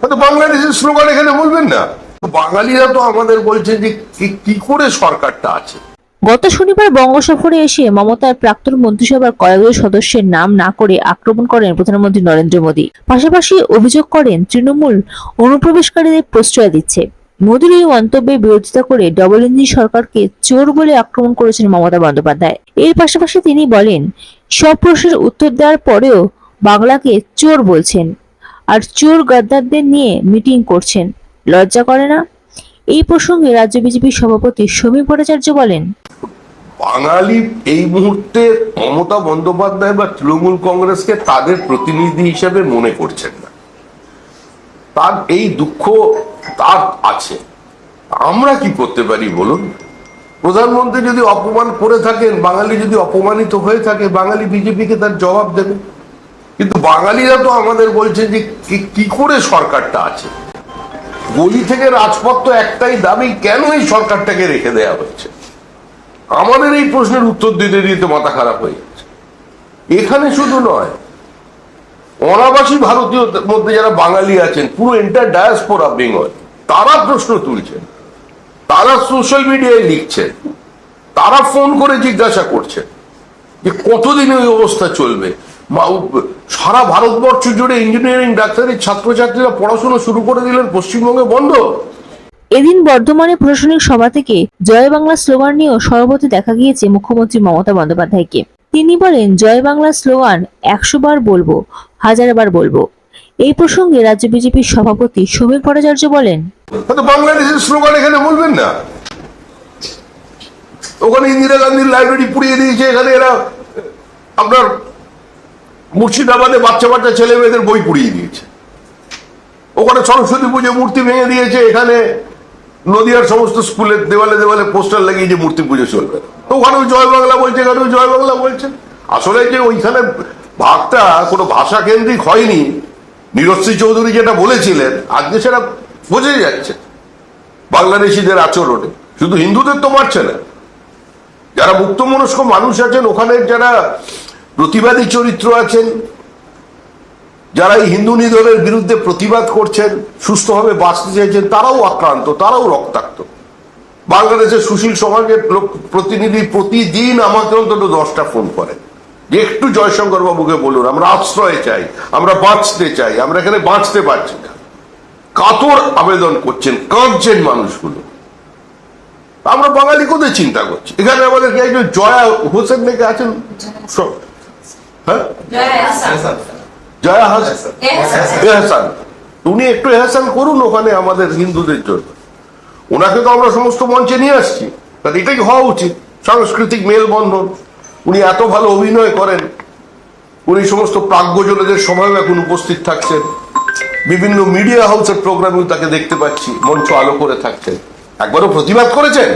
হয়তো বাংলাদেশের স্লোগান এখানে বলবেন না। বাঙালিরা তো আমাদের বলছে যে কি- করে সরকারটা আছে? গত শনিবার বঙ্গ সফরে এসে মমতার প্রাক্তন মন্ত্রিসভার কয়েকজন সদস্যের নাম না করে আক্রমণ করেন প্রধানমন্ত্রী নরেন্দ্র মোদী। পাশাপাশি অভিযোগ করেন, তৃণমূল অনুপ্রবেশকারীদের প্রশ্রয় দিচ্ছে। মোদীর এই মন্তব্যের বিরোধিতা করে ডবল ইঞ্জিন সরকারকে চোর বলে আক্রমণ করেছেন মমতা বন্দ্যোপাধ্যায়। এর পাশাপাশি তিনি বলেন, সব প্রশ্নের উত্তর দেওয়ার পরেও বাংলাকে চোর বলছেন। আর চোর গাদ্দারদের নিয়ে মিটিং করছেন। লজ্জা করে না? এই প্রসঙ্গে রাজ্য বিজেপির সভাপতি সমীর ভট্টাচার্য বলেন, বাঙালি এই মুহূর্তে মমতা বন্দ্যোপাধ্যায় বা তৃণমূল কংগ্রেসকে তাদের প্রতিনিধি হিসেবে মনে করছেন না। তার এই দুঃখ তার আছে। আমরা কি করতে পারি বলুন? প্রধানমন্ত্রী যদি অপমান করে থাকেন, বাঙালি যদি অপমানিত হয়ে থাকে, বাঙালি বিজেপিকে তার জবাব দেবে। কিন্তু বাঙালিরা তো আমাদের বলছে যে কি- করে সরকারটা আছে? গলি থেকে রাজপথ তো একটাই দাবি, কেন এই সরকারটাকে রেখে দেওয়া হচ্ছে? আমাদের এই প্রশ্নের উত্তর দিতে দিতে মাথা খারাপ হয়ে যাচ্ছে। এখানে শুধু নয়, অনাবাসী ভারতীয় মধ্যে যারা বাঙালি আছেন, পুরো এন্টার ডায়াসপোরা বেঙ্গল তারা প্রশ্ন তুলছেন, তারা সোশ্যাল মিডিয়ায় লিখছেন, তারা ফোন করে জিজ্ঞাসা করছেন যে কতদিন ওই অবস্থা চলবে? সারা ভারতবর্ষ জুড়ে ইঞ্জিনিয়ারিং ডাক্তারি ছাত্রছাত্রীরা পড়াশোনা শুরু করে দিলেন পশ্চিমবঙ্গে বন্ধ। এদিন বর্ধমানে প্রশাসনিক সভা থেকে জয় বাংলা স্লোগান নিয়েও সর্বত্র দেখা গিয়েছে মুখ্যমন্ত্রী মমতা বন্দ্যোপাধ্যায়কে। তিনি বলেন জয় বাংলা স্লোগান একশো বার বলব হাজার বার বলব। এই প্রসঙ্গে রাজ্য বিজেপির সভাপতি সমীর ভট্টাচার্য বলেন বাংলাদেশের স্লোগান এখানে বলবেন না? ওখানে ইন্দিরা গান্ধীর লাইব্রেরি পুড়িয়ে দিয়েছে এখানে এরা আপনার মুর্শিদাবাদে বাচ্চা বাচ্চা ছেলে মেয়েদের বই পুড়িয়ে দিয়েছে। ওখানে সরস্বতী পুজো মূর্তি ভেঙে দিয়েছে, এখানে নদিয়ার সমস্ত স্কুলের দেওয়ালে দেওয়ালে পোস্টার লাগিয়ে যে মূর্তি পুজো চলবে। তো ওখানেও জয় বাংলা বলছে এখানেও জয় বাংলা বলছে। আসলে যে ওইখানে ভাগটা কোনো ভাষা কেন্দ্রিক হয়নি। নিরশ্রী চৌধুরী যেটা বলেছিলেন, আজকে সেটা বোঝাই যাচ্ছে বাংলাদেশিদের আচরণে। শুধু হিন্দুদের তো মারছে না। যারা মুক্তমনস্ক মানুষ আছেন ওখানে যারা প্রতিবাদী চরিত্র আছেন যারা এই হিন্দু নিধনের বিরুদ্ধে প্রতিবাদ করছেন সুস্থভাবে বাঁচতে চাইছেন তারাও আক্রান্ত তারাও রক্তাক্ত। বাংলাদেশের সুশীল সমাজের প্রতিনিধি প্রতিদিন আমাকে অন্তত দশটা ফোন করে। যে একটু জয়শঙ্কর বাবুকে বলুন আমরা আশ্রয় চাই আমরা বাঁচতে চাই আমরা এখানে বাঁচতে পারছি না। কাতর আবেদন করছেন কাঁদছেন মানুষগুলো। আমরা বাঙালি কোথায় চিন্তা করছি? এখানে আমাদের কি একজন জয়া হোসেন নাকি আছেন? হ্যাঁ? জয়া হাসান এহসান উনি একটু এহসান করুন ওখানে আমাদের হিন্দুদের জন্য। ওনাকে তো আমরা সমস্ত মঞ্চে নিয়ে আসছি। তাহলে এটাই হওয়া উচিত। সাংস্কৃতিক মেলবন্ধন। উনি এত ভালো অভিনয় করেন। উনি সমস্ত প্রাজ্ঞজনদের সভায় এখন উপস্থিত থাকছেন। বিভিন্ন মিডিয়া হাউসের প্রোগ্রামেও তাকে দেখতে পাচ্ছি। মঞ্চ আলো করে থাকছেন। একবারও প্রতিবাদ করেছেন?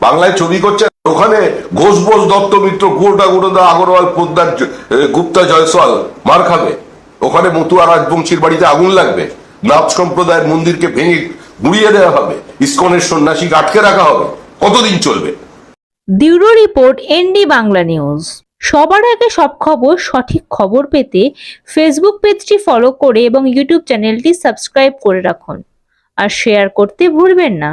বাংলায় ছবি করছেন? ওখানে ঘোষ বোস দত্ত মিত্র গোটা গুরুদা, আগরওয়াল পোদ্দার গুপ্তা, জয়সওয়াল মার খাবে? ওখানে মতুয়া রাজবংশীর বাড়িতে আগুন লাগবে। নাথ সম্প্রদায়ের মন্দিরকে ভেঙে গুড়িয়ে দেওয়া হবে। ইস্কনের সন্ন্যাসীকে আটকে রাখা হবে। কতদিন চলবে? Bureau report, ND Bangla news. সবার আগে সব খবর, সঠিক খবর পেতে ফেসবুক পেজটি ফলো করে এবং ইউটিউব চ্যানেলটি সাবস্ক্রাইব করে রাখুন। আর শেয়ার করতে ভুলবেন না।